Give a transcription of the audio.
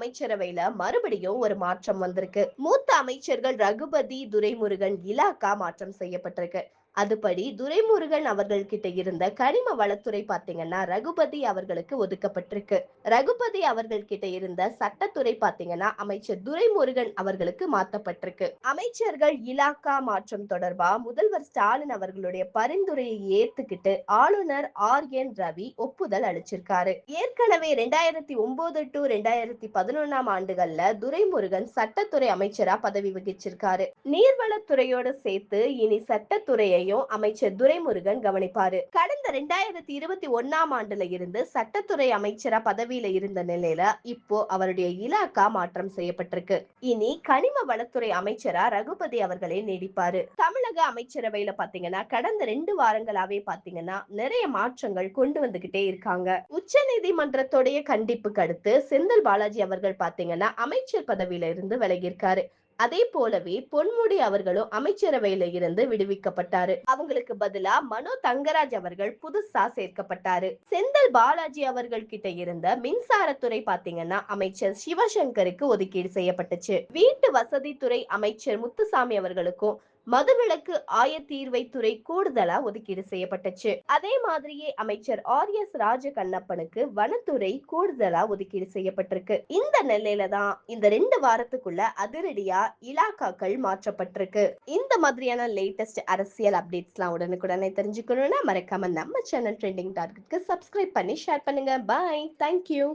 அமைச்சரவையில மறுபடியும் ஒரு மாற்றம் வந்திருக்கு. மூத்த அமைச்சர்கள் ரகுபதி துரைமுருகன் இலாக்கா மாற்றம் செய்யப்பட்டிருக்கு. அதுபடி துரைமுருகன் அவர்கள் கிட்ட இருந்த கனிம வளத்துறை பாத்தீங்கன்னா ரகுபதி அவர்களுக்கு ஒதுக்கப்பட்டிருக்கு. ரகுபதி அவர்கள் கிட்ட இருந்த சட்டத்துறை பாத்தீங்கன்னா அமைச்சர் துரைமுருகன் அவர்களுக்கு மாத்தப்பட்டிருக்கு அமைச்சர்கள் இலாக்கா மாற்றம் தொடர்பா முதல்வர் ஸ்டாலின் அவர்களுடைய பரிந்துரையை ஏத்துக்கிட்டு ஆளுநர் ஆர். என். ரவி ஒப்புதல் அளிச்சிருக்காரு. ஏற்கனவே ரெண்டாயிரத்தி ஒன்பது டு ரெண்டாயிரத்தி பதினொன்னாம் ஆண்டுகள்ல துரைமுருகன் சட்டத்துறை அமைச்சரா பதவி வகிச்சிருக்காரு. நீர்வளத்துறையோட சேர்த்து இனி சட்டத்துறையை பணிகளையும் அமைச்சர் துரைமுருகன் கவனிப்பாரு. கடந்த ரெண்டாயிரத்தி இருபத்தி ஒன்னாம் ஆண்டுல இருந்து சட்டத்துறை அமைச்சரா பதவியில இருந்த நிலையில இப்போ அவருடைய இலாக்கா மாற்றம் செய்யப்பட்டிருக்கு. இனி கனிம வளத்துறை அமைச்சரா ரகுபதி அவர்களே நீடிப்பாரு. தமிழக அமைச்சரவையில பாத்தீங்கன்னா கடந்த ரெண்டு வாரங்களாவே பாத்தீங்கன்னா நிறைய மாற்றங்கள் கொண்டு வந்துகிட்டே இருக்காங்க. உச்ச நீதிமன்றத்துடைய கண்டிப்புக்கு அடுத்து செந்தில் பாலாஜி அவர்கள் பாத்தீங்கன்னா அமைச்சர் பதவியில இருந்து விலகியிருக்காரு. அதே போலவே பொன்முடி அவர்களும் அமைச்சரவையில இருந்து விடுவிக்கப்பட்டாரு. அவங்களுக்கு பதிலா மனோ தங்கராஜ் அவர்கள் புதுசா சேர்க்கப்பட்டாரு. செந்தில் பாலாஜி அவர்கள் கிட்ட இருந்த மின்சாரத்துறை பாத்தீங்கன்னா அமைச்சர் சிவசங்கருக்கு ஒதுக்கீடு செய்யப்பட்டுச்சு. வீட்டு வசதித்துறை அமைச்சர் முத்துசாமி அவர்களுக்கும் மதுவிலக்கு ஆயத்தீர்வை துறை கூடுதலா ஒதுக்கீடு செய்யப்பட்டுச்சு. அதே மாதிரியே அமைச்சர் ஆர் எஸ் ராஜ கண்ணப்பனுக்கு வனத்துறை கூடுதலா ஒதுக்கீடு செய்யப்பட்டிருக்கு. இந்த நிலையில தான் இந்த ரெண்டு வாரத்துக்குள்ள அதிரடியா இலாக்காக்கள் மாற்றப்பட்டிருக்கு. இந்த மாதிரியான லேட்டஸ்ட் அரசியல் அப்டேட்ஸ்லாம் உடனுக்குடனே தெரிஞ்சுக்கணும்னா மறக்காம நம்ம சேனல் ட்ரெண்டிங் டார்கெட்க்கு சப்ஸ்கிரைப் பண்ணி ஷேர் பண்ணுங்க. Bye thank you